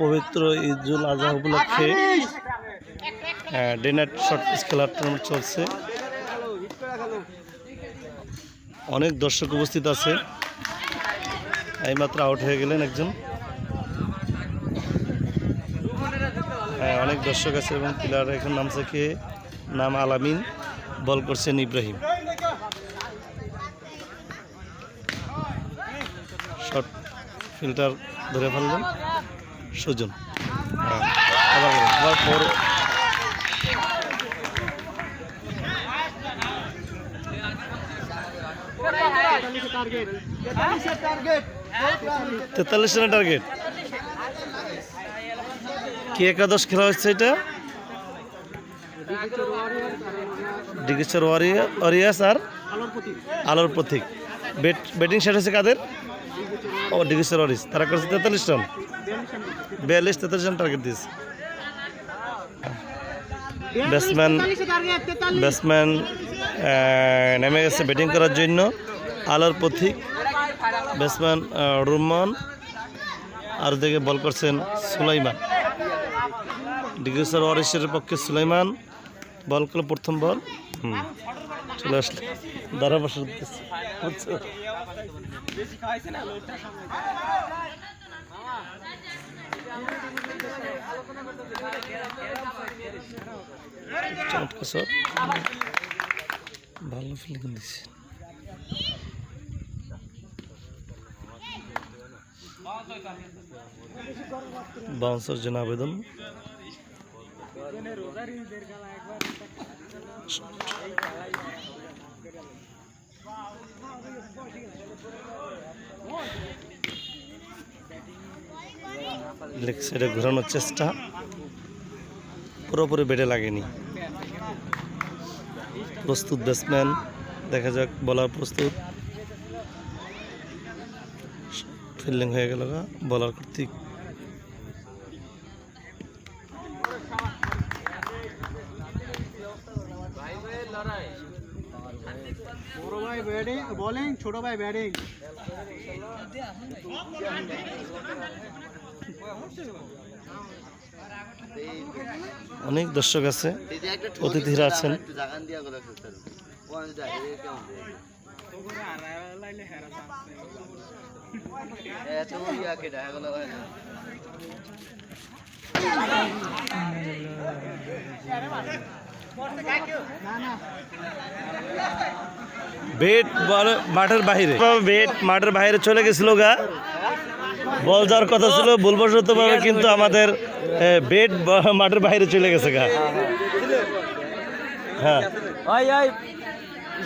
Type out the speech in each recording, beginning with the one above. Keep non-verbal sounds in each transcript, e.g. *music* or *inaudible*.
পবিত্র ঈদুল আজহা উপলক্ষে day night short খেলার টুর্নামেন্ট চলছে। অনেক দর্শক উপস্থিত আছে। এইমাত্র আউট হয়ে গেলেন একজন। হ্যাঁ অনেক দর্শক আছে এবং প্লেয়ার এখন নামছে কে? নাম আলামিন, বল করছেন ইব্রাহিম। শর্ট ফিল্টার ধরে ফেললেন সুজন। তেতাল্লিশ রানের টার্গেট কি একাদশ খেলা হচ্ছে এটা? ডিগেশ্বর ওয়ারিয়া ওয়ারিয়াস আর আলোর প্রতীক। বেট, ব্যাটিং সেট হচ্ছে কাদের? ও ডিগেশ্বর ওয়ারিস তারা করছে তেতাল্লিশ রান। বিয়াল্লিশ, তেতাল্লিশ রান টার্গেট দিয়েছে। ব্যাটসম্যান ব্যাটসম্যান নেমে গেছে ব্যাটিং করার জন্য। আলোর পথিক ব্যাটসম্যান রুমন। আর দিকে বল করছেন সুলাইমান। ডিগ্রেশ্বর ওয়ারিসের পক্ষে সুলাইমান। বল করল প্রথম বল চলে আসলে দাঁড়া বসে? চমৎকার শট। ভালো ফিল্ডিং দিচ্ছে বাউন্সার জন্য আবেদন লেগ সাইডে ঘোরানোর চেষ্টা। পুরোপুরি বেডে লাগেনি। প্রস্তুত ব্যাটসম্যান দেখা যাক বলার প্রস্তুত। ফিল্ডিং হয়ে গেল বলার কর্তৃক। বড় ভাই ব্যাটিং বোলিং ছোট ভাই ব্যাটিং অনেক দর্শক আছে অতিথিরা আছেন। *laughs* বেট বল- মাঠের বাইরে। বেট মাঠের বাইরে চলে গেছিল গা। বল যাওয়ার কথা ছিল ভুলবশত ভাবে কিন্তু আমাদের বেট মাঠের বাইরে চলে গেছে গা। হ্যাঁ।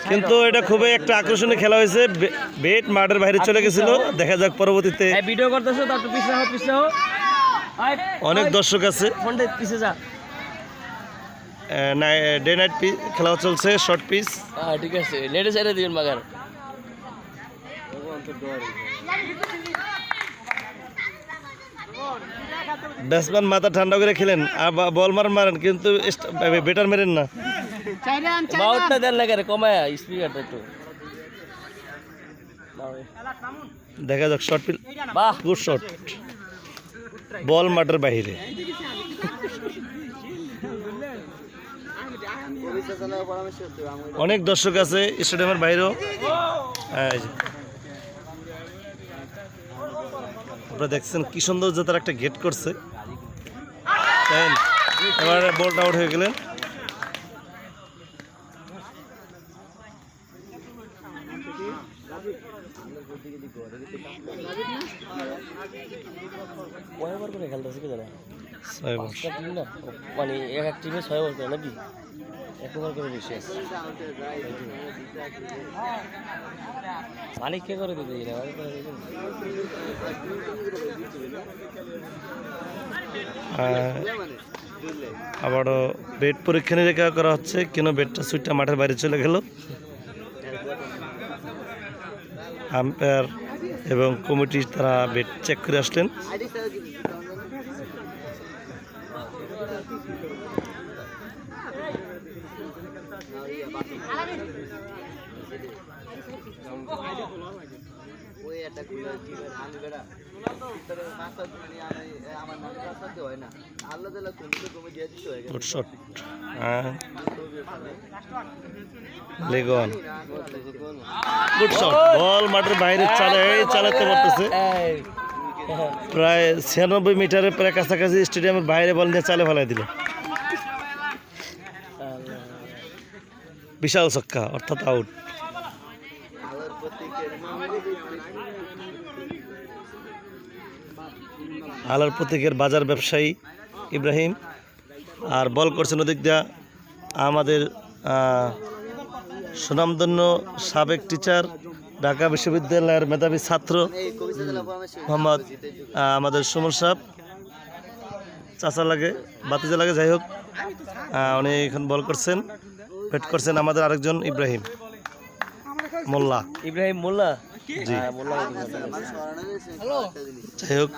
কিন্তু এটা খুবই একটা আকর্ষণীয় খেলা হয়েছে। বে- বেট মাঠের বাইরে চলে গেছিল। দেখা যাক পরবর্তীতে ভিডিও করতেছো তো পিছনে হো পিছনে হো অনেক দর্শক আছে। ফোনটা পিছে যা। ডে নাইট খেলা চলছে শর্ট পিচ হ্যাঁ ঠিক আছে নেটে সাইডে দিবেন বাগার ব্যাটসম্যান মাথা ঠান্ডা করে খেলেন আর বল মারেন মারেন কিন্তু বেটার মেরেন না। বাউটটা দেন লাগে রে কমায় স্পিকারটা একটু। দেখা যাক শর্ট পিল বাহ। গুড শট বল মাঠের বাইরে। অনেক দর্শক আছে স্টেডিয়ামের বাইরেও। আপনারা দেখছেন কি সুন্দর যে তারা একটা গেট করছে। না? বলটা আউট হয়ে গেলেন। করে খেলতেছে কি ছয় বল। পাঁচটা টিম না মানে এক এক টিমে ছয় করে নাকি? এক ওভার করে বেশি আছে। মালিক কে করে দিতে না আবারও বেড পরীক্ষা নিরীক্ষা করা হচ্ছে কেন বেডটা সুইটটা মাঠের বাইরে চলে গেল? আম্পায়ার এবং কমিটি তারা বেড চেক করে আসলেন। ওই একটা খুলে আমি বেড়া। তবে মাস্টার মানে আমার হয় না। আল্লাহ তালা তুমি তো দিয়ে দিতে গেছে। Good shot. Leg on good shot ball মাঠের বাইরে চালে চালাতে পারতেছে। প্রায় ছিয়ানব্বই মিটারের প্রায় কাছাকাছি স্টেডিয়ামের বাইরে বল নিয়ে চালে ফেলাই দিল। বিশাল ছক্কা, অর্থাৎ আউট আলার প্রতীকের বাজার ব্যবসায়ী ইব্রাহিম। আর বল করছেন ওদিক দিয়া আমাদের সুনামধন্য সাবেক টিচার ঢাকা বিশ্ববিদ্যালয়ের মেধাবী ছাত্র, মোহাম্মদ আমাদের সুমন সাহেব। চাচা লাগে, বাতিজা লাগে, যাই হোক উনি এখন বল করছেন। ব্যাট করছেন আমাদের আরেকজন ইব্রাহিম। মোল্লা। ইব্রাহিম মোল্লা? জি। হ্যাঁ মোল্লা যাই হোক।